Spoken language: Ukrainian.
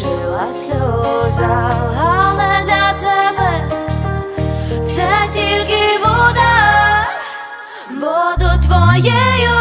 спішила сльоза, але для тебе це тільки вода, бо до твоєї.